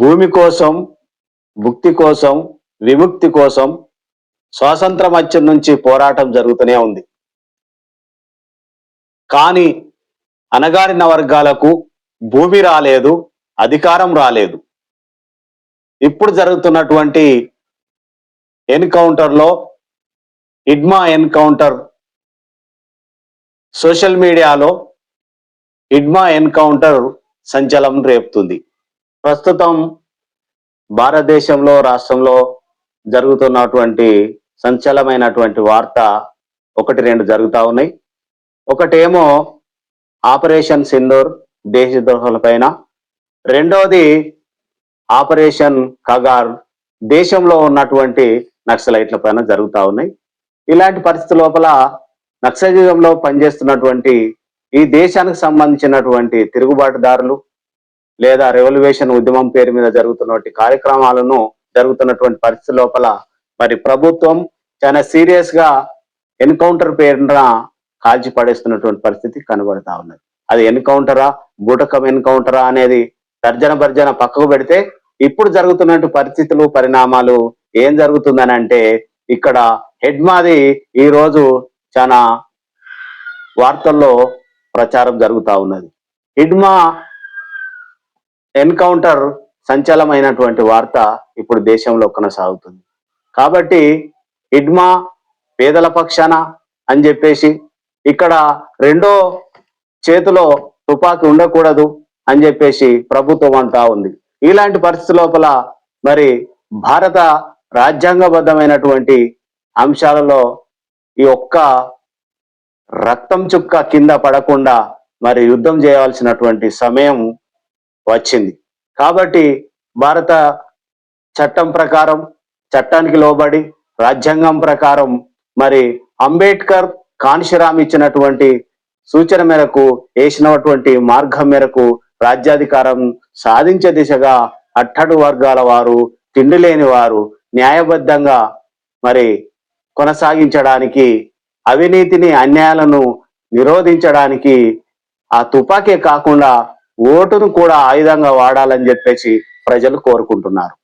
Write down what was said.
భూమి కోసం భుక్తి కోసం విముక్తి కోసం స్వాతంత్ర మధ్యం నుంచి పోరాటం జరుగుతూనే ఉంది. కానీ అణగారిన వర్గాలకు భూమి రాలేదు అధికారం రాలేదు. ఇప్పుడు జరుగుతున్నటువంటి ఎన్కౌంటర్లో ఇడ్మా ఎన్కౌంటర్ సోషల్ మీడియాలో ఇడ్మా ఎన్కౌంటర్ సంచలనం రేపుతుంది. ప్రస్తుతం భారతదేశంలో రాష్ట్రంలో జరుగుతున్నటువంటి సంచలనమైనటువంటి వార్త ఒకటి రెండు జరుగుతూ ఉన్నాయి. ఒకటేమో ఆపరేషన్ సింధూర్ దేశద్రోహుల పైన. రెండవది ఆపరేషన్ కగార్ దేశంలో ఉన్నటువంటి నక్సలైట్ల పైన జరుగుతూ ఉన్నాయి. ఇలాంటి పరిస్థితి లోపల నక్సలిజంలో పనిచేస్తున్నటువంటి ఈ దేశానికి సంబంధించినటువంటి తిరుగుబాటుదారులు లేదా రెవల్యూషన్ ఉద్యమం పేరు మీద జరుగుతున్నటువంటి కార్యక్రమాలను జరుగుతున్నటువంటి పరిస్థితి లోపల మరి ప్రభుత్వం చాలా సీరియస్గా ఎన్కౌంటర్ పేరున కాల్చి పడేస్తున్నటువంటి పరిస్థితి కనబడతా ఉన్నది. అది ఎన్కౌంటరా బూటకం ఎన్కౌంటరా అనేది తర్జన భర్జన పక్కకు పెడితే ఇప్పుడు జరుగుతున్నటువంటి పరిస్థితులు పరిణామాలు ఏం జరుగుతుందని అంటే ఇక్కడ హెడ్ మాది ఈ రోజు చాలా వార్తల్లో ప్రచారం జరుగుతూ ఉన్నది. హిడ్మా ఎన్కౌంటర్ సంచలమైనటువంటి వార్త ఇప్పుడు దేశంలో కొనసాగుతుంది. కాబట్టి ఇడ్మా పేదల పక్షాన అని చెప్పేసి ఇక్కడ రెండో చేతిలో తుపాకీ ఉండకూడదు అని చెప్పేసి ప్రభుత్వం అంటా ఉంది. ఇలాంటి పరిస్థితి లోపల మరి భారత రాజ్యాంగబద్ధమైనటువంటి అంశాలలో ఈ ఒక్క రక్తం చుక్క కింద పడకుండా మరి యుద్ధం చేయవలసినటువంటి సమయం వచ్చింది. కాబట్టి భారత చట్టం ప్రకారం చట్టానికి లోబడి రాజ్యాంగం ప్రకారం మరి అంబేద్కర్ కాన్షిరామ్ ఇచ్చినటువంటి సూచన మేరకు వేసినటువంటి మార్గం మేరకు రాజ్యాధికారం సాధించే దిశగా అట్టడు వర్గాల వారు తిండి లేని వారు న్యాయబద్ధంగా మరి కొనసాగించడానికి అవినీతిని అన్యాయాలను నిరోధించడానికి ఆ తుపాకీ కాకుండా ఓటును కూడా ఆయుధంగా వాడాలని చెప్పేసి ప్రజలు కోరుకుంటున్నారు.